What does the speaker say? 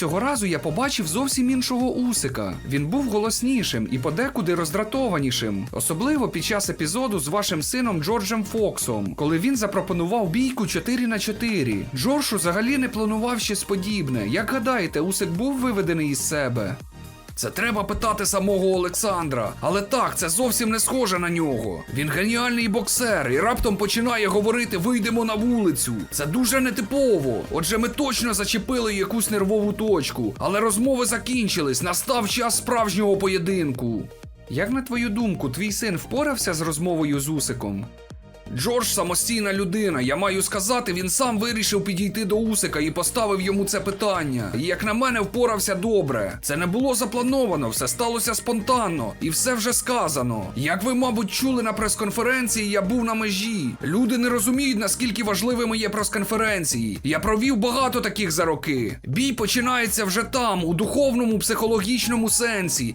Цього разу я побачив зовсім іншого Усика. Він був голоснішим і подекуди роздратованішим, особливо під час епізоду з вашим сином Джорджем Фоксом, коли він запропонував бійку 4 на 4. Джордж взагалі не планував щось подібне. Як гадаєте, Усик був виведений із себе? Це треба питати самого Олександра. Але так, це зовсім не схоже на нього. Він геніальний боксер і раптом починає говорити: вийдемо на вулицю. Це дуже нетипово. Отже, ми точно зачепили якусь нервову точку. Але розмови закінчились. Настав час справжнього поєдинку. Як на твою думку, твій син впорався з розмовою з Усиком? Джордж самостійна людина. Я маю сказати, він сам вирішив підійти до Усика і поставив йому це питання. І як на мене, впорався добре. Це не було заплановано, все сталося спонтанно, і все вже сказано. Як ви, мабуть, чули на прес-конференції, я був на межі. Люди не розуміють, наскільки важливими є прес-конференції. Я провів багато таких за роки. Бій починається вже там, у духовному психологічному сенсі.